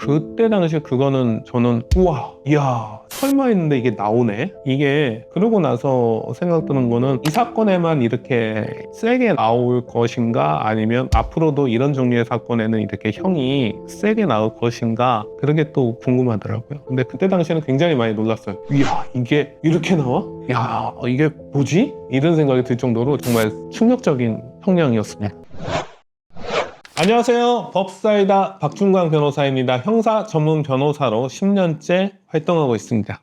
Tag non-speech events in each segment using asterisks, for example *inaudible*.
그때 당시에 그거는 저는 우와 이야 설마 했는데 이게 나오네? 이게 그러고 나서 생각드는 거는 이 사건에만 이렇게 세게 나올 것인가? 아니면 앞으로도 이런 종류의 사건에는 이렇게 형이 세게 나올 것인가? 그런 게 또 궁금하더라고요. 근데 그때 당시에는 굉장히 많이 놀랐어요. 이야 이게 이렇게 나와? 야 이게 뭐지? 이런 생각이 들 정도로 정말 충격적인 형량이었습니다 안녕하세요. 법사이다 박준광 변호사입니다. 형사 전문 변호사로 10년째 활동하고 있습니다.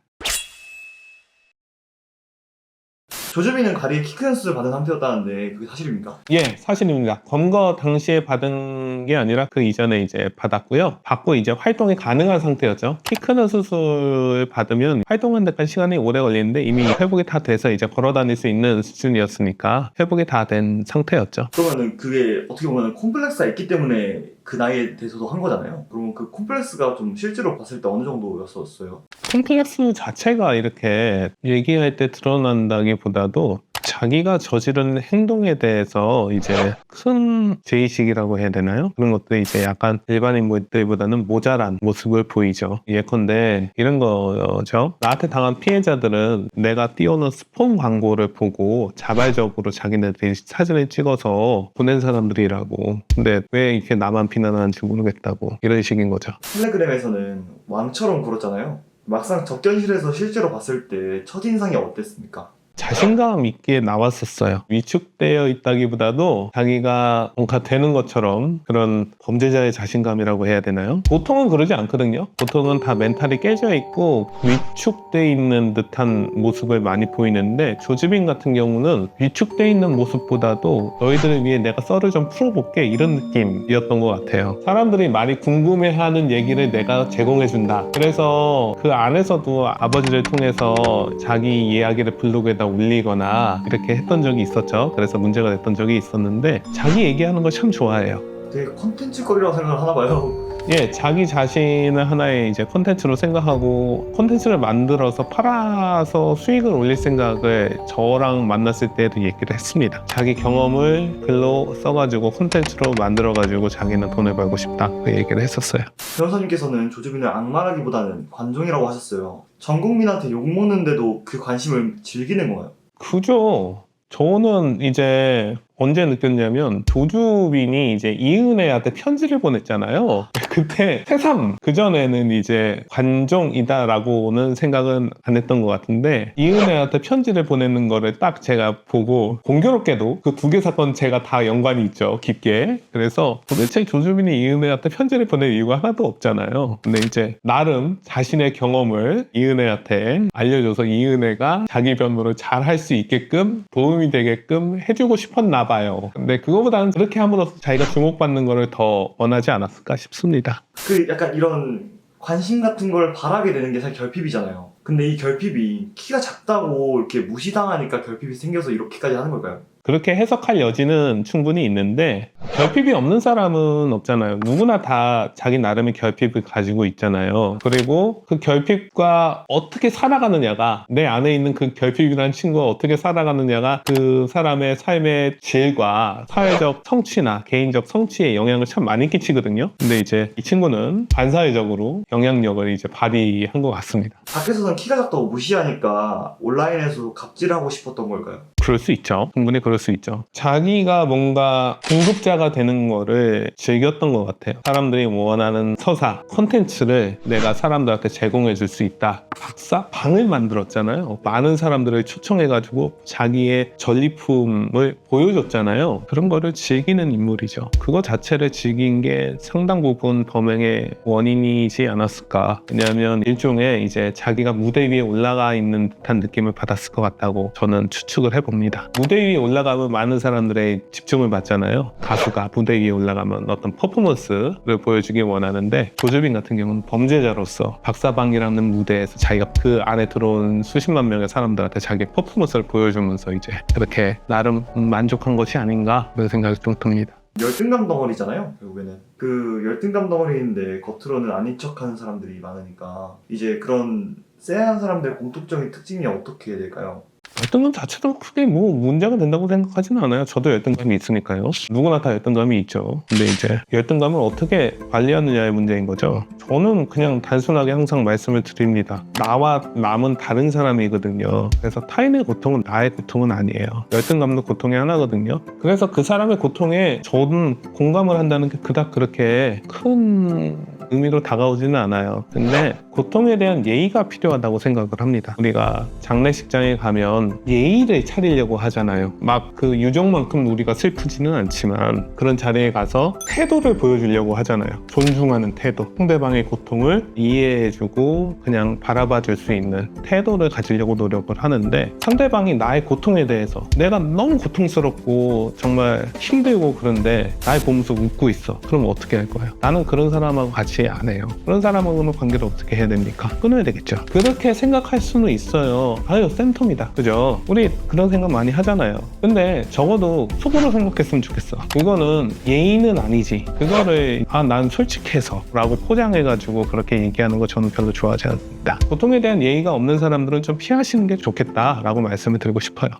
조주빈은 가리에 키 큰 수술 받은 상태였다는데 그게 사실입니까? 예, 사실입니다. 검거 당시에 받은 게 아니라 그 이전에 이제 받았고요. 받고 이제 활동이 가능한 상태였죠. 키 크는 수술 받으면 활동하는 데까지 시간이 오래 걸리는데 이미 회복이 다 돼서 이제 걸어 다닐 수 있는 수준이었으니까 회복이 다 된 상태였죠. 그러면은 그게 어떻게 보면 콤플렉스가 있기 때문에 그 나이에 대해서도 한 거잖아요. 그러면 그 콤플렉스가 좀 실제로 봤을 때 어느 정도였었어요? 콤플렉스 자체가 이렇게 얘기할 때 드러난다기보다도 자기가 저지른 행동에 대해서 이제 큰 죄의식이라고 해야 되나요? 그런 것들이 이제 약간 일반인들보다는 모자란 모습을 보이죠. 예컨대 이런 거죠. 나한테 당한 피해자들은 내가 띄워놓은 스폰 광고를 보고 자발적으로 자기네들이 사진을 찍어서 보낸 사람들이라고. 근데 왜 이렇게 나만 비난하는지 모르겠다고. 이런 식인 거죠. 텔레그램에서는 왕처럼 굴었잖아요. 막상 접견실에서 실제로 봤을 때 첫인상이 어땠습니까? 자신감 있게 나왔었어요. 위축되어 있다기보다도 자기가 뭔가 되는 것처럼 그런 범죄자의 자신감이라고 해야 되나요? 보통은 그러지 않거든요. 보통은 다 멘탈이 깨져 있고 위축돼 있는 듯한 모습을 많이 보이는데 조지빈 같은 경우는 위축돼 있는 모습보다도 너희들을 위해 내가 썰을 좀 풀어볼게 이런 느낌이었던 것 같아요. 사람들이 많이 궁금해하는 얘기를 내가 제공해준다. 그래서 그 안에서도 아버지를 통해서 자기 이야기를 블로그에다 올리거나 이렇게 했던 적이 있었죠. 그래서 문제가 됐던 적이 있었는데 자기 얘기하는 걸 참 좋아해요. 되게 컨텐츠 거리라고 생각을 하나 봐요. 예, 자기 자신을 하나의 이제 콘텐츠로 생각하고 콘텐츠를 만들어서 팔아서 수익을 올릴 생각을 저랑 만났을 때도 얘기를 했습니다. 자기 경험을 글로 써가지고 콘텐츠로 만들어가지고 자기는 돈을 벌고 싶다 그 얘기를 했었어요. 변호사님께서는 조주빈을 악마라기보다는 관종이라고 하셨어요. 전 국민한테 욕 먹는데도 그 관심을 즐기는 거예요. 그죠. 저는 이제 언제 느꼈냐면 조주빈이 이제 이은혜한테 편지를 보냈잖아요. 그때 새삼 그 전에는 이제 관종이다라고는 생각은 안 했던 것 같은데 이은혜한테 편지를 보내는 거를 딱 제가 보고 공교롭게도 그 두 개 사건 제가 다 연관이 있죠 깊게. 그래서 도대체 조주빈이 이은혜한테 편지를 보낼 이유가 하나도 없잖아요. 근데 이제 나름 자신의 경험을 이은혜한테 알려줘서 이은혜가 자기 변호를 잘 할 수 있게끔 도움이 되게끔 해주고 싶었나 봐요. 근데 그거보다는 그렇게 함으로써 자기가 주목받는 거를 더 원하지 않았을까 싶습니다. 그 약간 이런 관심 같은 걸 바라게 되는 게 사실 결핍이잖아요. 근데 이 결핍이 키가 작다고 이렇게 무시당하니까 결핍이 생겨서 이렇게까지 하는 걸까요? 그렇게 해석할 여지는 충분히 있는데 결핍이 없는 사람은 없잖아요. 누구나 다 자기 나름의 결핍을 가지고 있잖아요. 그리고 그 결핍과 어떻게 살아가느냐가 내 안에 있는 그 결핍이라는 친구가 어떻게 살아가느냐가 그 사람의 삶의 질과 사회적 성취나 개인적 성취에 영향을 참 많이 끼치거든요. 근데 이제 이 친구는 반사회적으로 영향력을 이제 발휘한 것 같습니다. 밖에서는 키가 작다고 무시하니까 온라인에서 갑질하고 싶었던 걸까요? 그럴 수 있죠. 충분히 그럴 수 있죠. 자기가 뭔가 공급자가 되는 거를 즐겼던 것 같아요. 사람들이 원하는 서사, 콘텐츠를 내가 사람들한테 제공해 줄 수 있다. 박사 방을 만들었잖아요. 많은 사람들을 초청해가지고 자기의 전리품을 보여줬잖아요. 그런 거를 즐기는 인물이죠. 그거 자체를 즐긴 게 상당 부분 범행의 원인이지 않았을까. 왜냐하면 일종의 이제 자기가 무대 위에 올라가 있는 듯한 느낌을 받았을 것 같다고 저는 추측을 해봅니다. 무대 위에 올라가면 많은 사람들의 집중을 받잖아요. 가수가 무대 위에 올라가면 어떤 퍼포먼스를 보여주길 원하는데 조주빈 같은 경우는 범죄자로서 박사방이라는 무대에서 자기가 그 안에 들어온 수십만 명의 사람들한테 자기 퍼포먼스를 보여주면서 이제 이렇게 나름 만족한 것이 아닌가 그런 생각이 좀 듭니다. 열등감 덩어리잖아요 결국에는 그 열등감 덩어리인데 겉으로는 아닌 척하는 사람들이 많으니까 이제 그런 쎄한 사람들의 공통적인 특징이 어떻게 될까요? 열등감 자체도 크게 뭐 문제가 된다고 생각하지는 않아요. 저도 열등감이 있으니까요. 누구나 다 열등감이 있죠. 근데 이제 열등감을 어떻게 관리하느냐의 문제인 거죠. 저는 그냥 단순하게 항상 말씀을 드립니다. 나와 남은 다른 사람이거든요. 그래서 타인의 고통은 나의 고통은 아니에요. 열등감도 고통의 하나거든요. 그래서 그 사람의 고통에 저는 공감을 한다는 게 그닥 그렇게 큰 의미로 다가오지는 않아요. 근데 고통에 대한 예의가 필요하다고 생각을 합니다. 우리가 장례식장에 가면 예의를 차리려고 하잖아요. 막 그 유족만큼 우리가 슬프지는 않지만 그런 자리에 가서 태도를 보여주려고 하잖아요. 존중하는 태도. 상대방의 고통을 이해해주고 그냥 바라봐 줄 수 있는 태도를 가지려고 노력을 하는데 상대방이 나의 고통에 대해서 내가 너무 고통스럽고 정말 힘들고 그런데 날 보면서 웃고 있어. 그럼 어떻게 할 거예요? 나는 그런 사람하고 같이 안 해요. 그런 사람하고는 관계를 어떻게 해야 됩니까? 끊어야 되겠죠. 그렇게 생각할 수는 있어요. 아유, 센텀이다. 그죠? 우리 그런 생각 많이 하잖아요. 근데 적어도 속으로 생각했으면 좋겠어. 그거는 예의는 아니지. 그거를, 아, 난 솔직해서 라고 포장해가지고 그렇게 얘기하는 거 저는 별로 좋아하지 않습니다. 고통에 대한 예의가 없는 사람들은 좀 피하시는 게 좋겠다라고 말씀을 드리고 싶어요.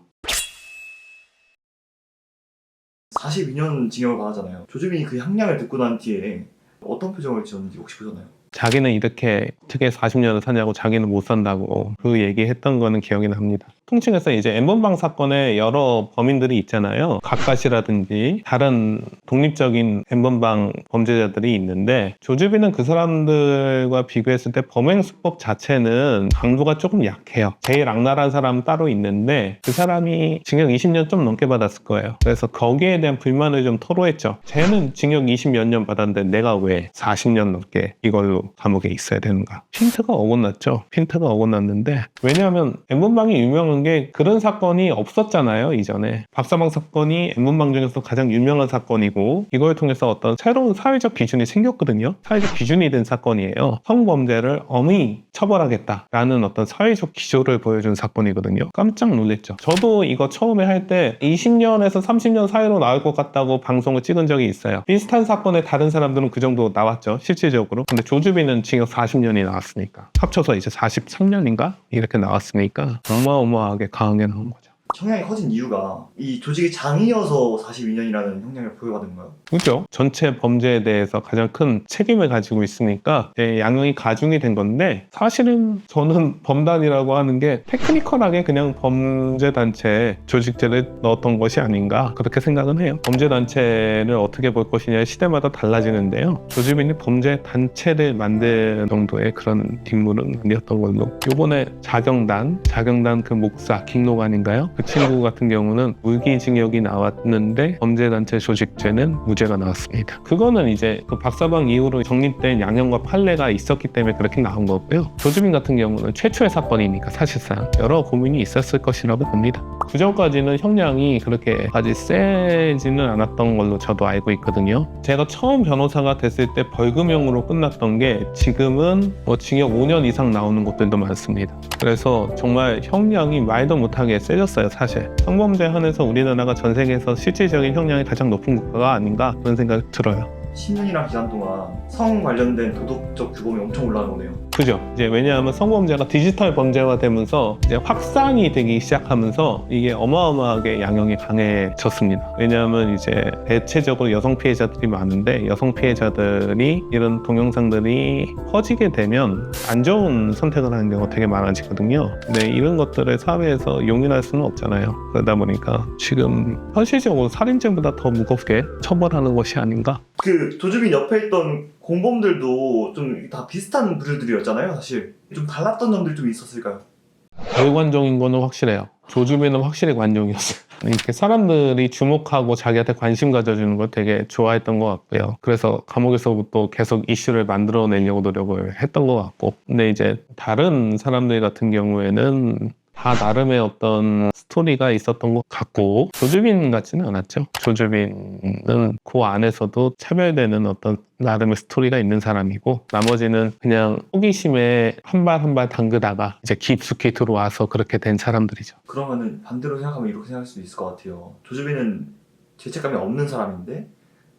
42년 징역을 받았잖아요. 조주빈이 그 향량을 듣고 난 뒤에 어떤 표정을 지었는지 혹시 보셨나요? 자기는 이렇게 어떻게 40년을 사냐고 자기는 못 산다고 그 얘기했던 거는 기억이 납니다. 통칭해서 이제 엠번방 사건에 여러 범인들이 있잖아요. 각가시라든지 다른 독립적인 엠번방 범죄자들이 있는데 조주빈은 그 사람들과 비교했을 때 범행 수법 자체는 강도가 조금 약해요. 제일 악랄한 사람은 따로 있는데 그 사람이 징역 20년 좀 넘게 받았을 거예요. 그래서 거기에 대한 불만을 좀 토로했죠. 쟤는 징역 20몇 년 받았는데 내가 왜 40년 넘게 이걸로 감옥에 있어야 되는가? 핀트가 어긋났죠. 핀트가 어긋났는데 왜냐하면 엠번방이 유명한 게 그런 사건이 없었잖아요 이전에 박사방 사건이 엠번방 중에서 가장 유명한 사건이고 이걸 통해서 어떤 새로운 사회적 기준이 생겼거든요. 사회적 기준이 된 사건이에요. 성범죄를 엄히 처벌하겠다라는 어떤 사회적 기조를 보여준 사건이거든요. 깜짝 놀랐죠. 저도 이거 처음에 할 때 20년에서 30년 사이로 나올 것 같다고 방송을 찍은 적이 있어요. 비슷한 사건에 다른 사람들은 그 정도 나왔죠. 실질적으로. 근데 조주빈은 징역 40년이 나왔으니까. 합쳐서 이제 43년인가? 이렇게 나왔으니까 어마어마 하게 강하게 나온 거죠. 형량이 커진 이유가 이 조직의 장이어서 42년이라는 형량을 부여받은 건가요? 그죠? 전체 범죄에 대해서 가장 큰 책임을 가지고 있으니까 예, 양형이 가중이 된 건데 사실은 저는 범단이라고 하는 게 테크니컬하게 그냥 범죄 단체 조직죄를 넣었던 것이 아닌가 그렇게 생각은 해요. 범죄 단체를 어떻게 볼 것이냐 시대마다 달라지는데요. 조지빈이 범죄 단체를 만들 정도의 그런 뒷물은 아니었던 걸로 요번에 자경단, 자경단 그 목사 김노관인가요? 그 친구 같은 경우는 무기징역이 나왔는데 범죄단체 조직죄는 무죄가 나왔습니다. 그거는 이제 그 박사방 이후로 정립된 양형과 판례가 있었기 때문에 그렇게 나온 거고요. 조주빈 같은 경우는 최초의 사건이니까 사실상 여러 고민이 있었을 것이라고 봅니다. 그 전까지는 형량이 그렇게까지 세지는 않았던 걸로 저도 알고 있거든요. 제가 처음 변호사가 됐을 때 벌금형으로 끝났던 게 지금은 뭐 징역 5년 이상 나오는 곳들도 많습니다. 그래서 정말 형량이 말도 못하게 세졌어요, 사실. 성범죄 한에서 우리나라가 전 세계에서 실질적인 형량이 가장 높은 국가가 아닌가 그런 생각이 들어요. 10년이란 기간 동안 성 관련된 도덕적 규범이 엄청 올라오네요. 그죠? 이제 왜냐하면 성범죄가 디지털 범죄화 되면서 이제 확산이 되기 시작하면서 이게 어마어마하게 양형이 강해졌습니다. 왜냐하면 이제 대체적으로 여성 피해자들이 많은데 여성 피해자들이 이런 동영상들이 퍼지게 되면 안 좋은 선택을 하는 경우가 되게 많아지거든요. 근데 이런 것들을 사회에서 용인할 수는 없잖아요. 그러다 보니까 지금 현실적으로 살인죄보다 더 무겁게 처벌하는 것이 아닌가? 그 조주빈 옆에 있던 공범들도 좀 다 비슷한 부류들이었잖아요, 사실. 좀 달랐던 점들 좀 있었을까요? 결관종인 거는 확실해요. 조주빈은 확실히 관종이었어요. *laughs* 이렇게 사람들이 주목하고 자기한테 관심 가져주는 걸 되게 좋아했던 것 같고요. 그래서 감옥에서부터 계속 이슈를 만들어내려고 노력을 했던 것 같고. 근데 이제 다른 사람들 같은 경우에는 다 나름의 어떤 스토리가 있었던 것 같고 조주빈 같지는 않았죠. 조주빈은 그 안에서도 차별되는 어떤 나름의 스토리가 있는 사람이고 나머지는 그냥 호기심에 한 발 한 발 담그다가 이제 깊숙이 들어와서 그렇게 된 사람들이죠. 그러면은 반대로 생각하면 이렇게 생각할 수도 있을 것 같아요. 조주빈은 죄책감이 없는 사람인데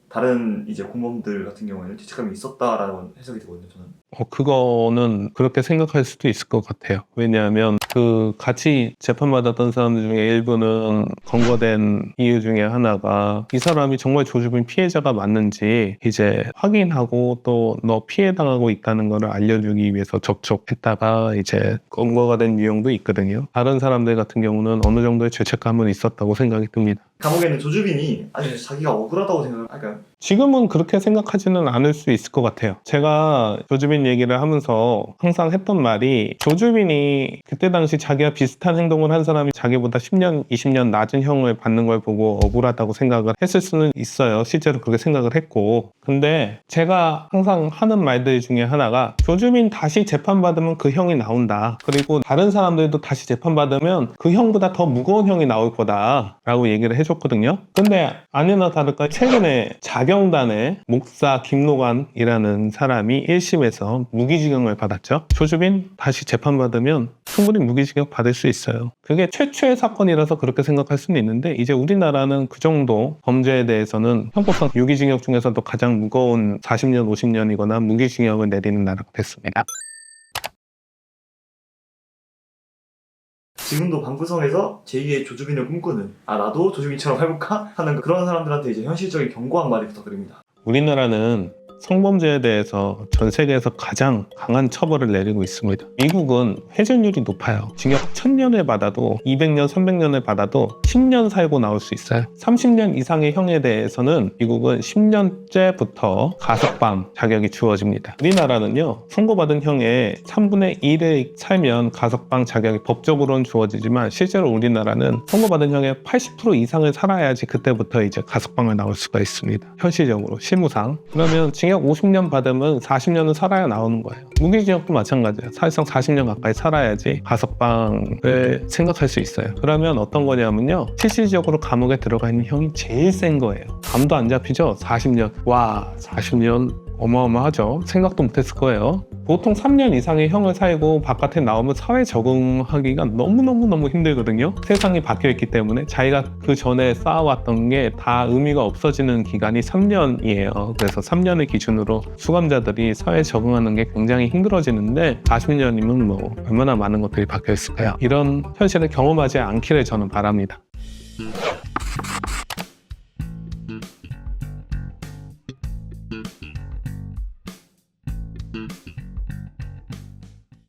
다른 이제 공범들 같은 경우에는 죄책감이 있었다라는 해석이 되거든요, 저는. 어, 그거는 그렇게 생각할 수도 있을 것 같아요. 왜냐하면 그 같이 재판받았던 사람들 중에 일부는 검거된 이유 중에 하나가 이 사람이 정말 조주빈 피해자가 맞는지 이제 확인하고 또 너 피해당하고 있다는 거를 알려주기 위해서 접촉했다가 이제 검거가 된 유형도 있거든요. 다른 사람들 같은 경우는 어느 정도의 죄책감은 있었다고 생각이 듭니다. 감옥에는 조주빈이 아니 자기가 억울하다고 생각할까요? 지금은 그렇게 생각하지는 않을 수 있을 것 같아요. 제가 조주빈 얘기를 하면서 항상 했던 말이 조주빈이 그때 당시 자기와 비슷한 행동을 한 사람이 자기보다 10년, 20년 낮은 형을 받는 걸 보고 억울하다고 생각을 했을 수는 있어요. 실제로 그렇게 생각을 했고. 근데 제가 항상 하는 말들 중에 하나가 조주빈 다시 재판받으면 그 형이 나온다. 그리고 다른 사람들도 다시 재판받으면 그 형보다 더 무거운 형이 나올 거다. 라고 얘기를 해줬거든요. 근데 아니나 다를까 최근에 자경단의 목사 김노관이라는 사람이 1심에서 무기징역을 받았죠. 조주빈 다시 재판받으면 충분히 무기징역 받을 수 있어요. 그게 최초의 사건이라서 그렇게 생각할 수는 있는데 이제 우리나라는 그 정도 범죄에 대해서는 형법상 유기징역 중에서도 가장 무거운 40년, 50년이거나 무기징역을 내리는 나라가 됐습니다. 지금도 방구석에서 제2의 조주빈을 꿈꾸는 아 나도 조주빈처럼 해볼까 하는 그런 사람들한테 이제 현실적인 경고한 말이 부탁드립니다. 우리나라는 성범죄에 대해서 전 세계에서 가장 강한 처벌을 내리고 있습니다. 미국은 회전율이 높아요. 징역 1000년을 받아도 200년, 300년을 받아도 10년 살고 나올 수 있어요. 30년 이상의 형에 대해서는 미국은 10년째부터 가석방 자격이 주어집니다. 우리나라는요, 선고받은 형의 3분의 1을 살면 가석방 자격이 법적으로는 주어지지만 실제로 우리나라는 선고받은 형의 80% 이상을 살아야지 그때부터 이제 가석방을 나올 수가 있습니다. 현실적으로, 실무상. 그러면 징역 50년 받으면 40년은 살아야 나오는 거예요. 무기징역도 마찬가지예요. 사실상 40년 가까이 살아야지 가석방을 생각할 수 있어요. 그러면 어떤 거냐면요. 실질적으로 감옥에 들어가 있는 형이 제일 센 거예요. 감도 안 잡히죠? 40년. 와, 40년 어마어마하죠. 생각도 못했을 거예요. 보통 3년 이상의 형을 살고 바깥에 나오면 사회 적응하기가 너무너무너무 힘들거든요. 세상이 바뀌어 있기 때문에 자기가 그 전에 쌓아왔던 게 다 의미가 없어지는 기간이 3년이에요. 그래서 3년을 기준으로 수감자들이 사회에 적응하는 게 굉장히 힘들어지는데 40년이면 뭐 얼마나 많은 것들이 바뀌어 있을까요? 이런 현실을 경험하지 않기를 저는 바랍니다.